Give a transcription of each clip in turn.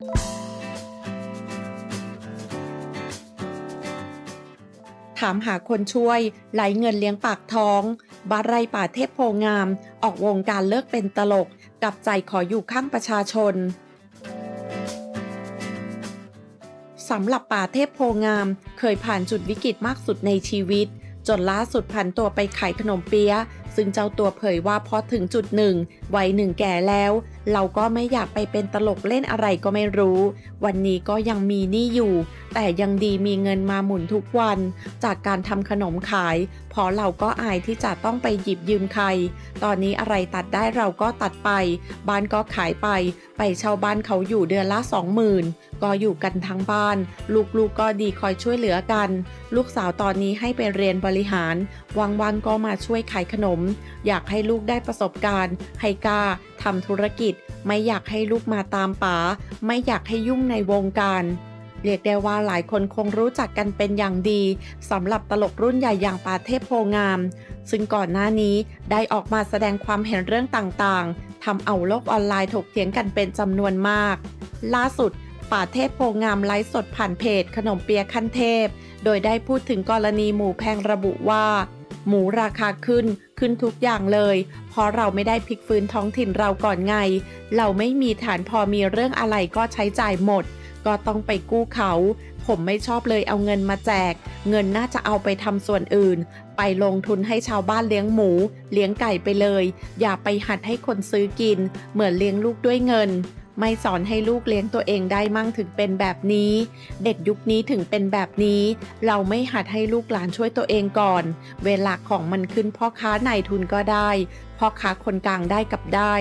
ถามหาคนช่วย ไหลเงินเลี้ยงปากท้อง บาไรป่าเทพโพงาม ออกวงการเลิกเป็นตลก กับใจขออยู่ข้างประชาชนสำหรับป่าเทพโพงาม เคยผ่านจุดวิกฤตมากสุดในชีวิต จนล่าสุดผันตัวไปขายขนมเปี๊ยะ ซึ่งเจ้าตัวเผยว่าพอถึงจุดหนึ่งวัยหนึ่งแก่แล้ว เราก็ไม่อยากไปเป็นตลกเล่นอะไรก็ไม่รู้ วันนี้ก็ยังมีหนี้อยู่ แต่ยังดีมีเงินมาหมุนทุกวัน จากการทำขนมขายเพราะเราก็อายที่จะต้องไปหยิบยืมใคร ตอนนี้อะไรตัดได้เราก็ตัดไป บ้านก็ขายไป ไปเช่าบ้านเขาอยู่เดือนละสองหมื่นก็อยู่กันทั้งบ้าน ลูกๆกก็ดีคอยช่วยเหลือกัน ลูกสาวตอนนี้ให้ไปเรียนบริหารวันๆก็มาช่วยขายขนม อยากให้ลูกได้ประสบการณ์ ให้กล้าทำธุรกิจ ไม่อยากให้ลูกมาตามป๋า ไม่อยากให้ยุ่งในวงการ เรียกได้ว่าหลายคนคงรู้จักกันเป็นอย่างดีสำหรับตลกรุ่นใหญ่อย่างปาเทพโพงาม ซึ่งก่อนหน้านี้ได้ออกมาแสดงความเห็นเรื่องต่างๆทำเอาโลกออนไลน์ถกเถียงกันเป็นจำนวนมาก ล่าสุดป่าเทพโพงามไลฟ์สดผ่านเพจ ขนมเปียขั้นเทพ โดยได้พูดถึงกรณีหมูแพงระบุว่า หมูราคาขึ้นขึ้นทุกอย่างเลย เพราะเราไม่ได้พลิกฟื้นท้องถิ่นเราก่อนไง เราไม่มีฐานพอมีเรื่องอะไรก็ใช้จ่ายหมด ก็ต้องไปกู้เขา ผมไม่ชอบเลยเอาเงินมาแจก เงินน่าจะเอาไปทำส่วนอื่น ไปลงทุนให้ชาวบ้านเลี้ยงหมู เลี้ยงไก่ไปเลย อย่าไปหัดให้คนซื้อกิน เหมือนเลี้ยงลูกด้วยเงิน ไม่สอนให้ลูกเลี้ยงตัวเองได้มั่งถึงเป็นแบบนี้ เด็กยุคนี้ถึงเป็นแบบนี้ เราไม่หัดให้ลูกหลานช่วยตัวเองก่อน เวลาของมันขึ้นพ่อค้านายทุนก็ได้พ่อค้าคนกลางได้กับได้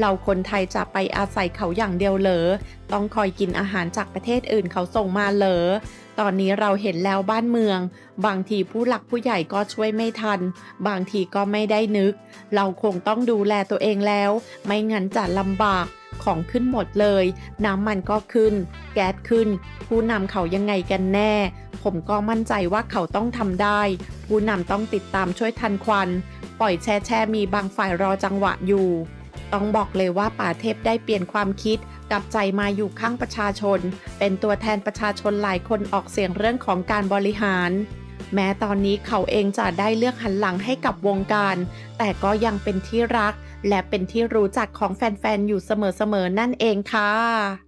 เราคนไทยจะไปอาศัยเขาอย่างเดียวเหรอ ต้องคอยกินอาหารจากประเทศอื่นเขาส่งมาเหรอ ตอนนี้เราเห็นแล้วบ้านเมือง บางทีผู้หลักผู้ใหญ่ก็ช่วยไม่ทัน บางทีก็ไม่ได้นึก เราคงต้องดูแลตัวเองแล้ว ไม่งั้นจะลำบาก ของขึ้นหมดเลย น้ำมันก็ขึ้น แก๊สขึ้น ผู้นำเขายังไงกันแน่ ผมก็มั่นใจว่าเขาต้องทำได้ ผู้นำต้องติดตามช่วยทันควัน ปล่อยแช่แช่มีบางฝ่ายรอจังหวะอยู่ ต้องบอกเลยว่าป่าเทพได้เปลี่ยนความคิดกลับใจมาอยู่ข้างประชาชน เป็นตัวแทนประชาชนหลายคนออกเสียงเรื่องของการบริหาร แม้ตอนนี้เขาเองจะได้เลือกหันหลังให้กับวงการ แต่ก็ยังเป็นที่รัก และเป็นที่รู้จักของแฟนๆ อยู่เสมอๆ นั่นเองค่ะ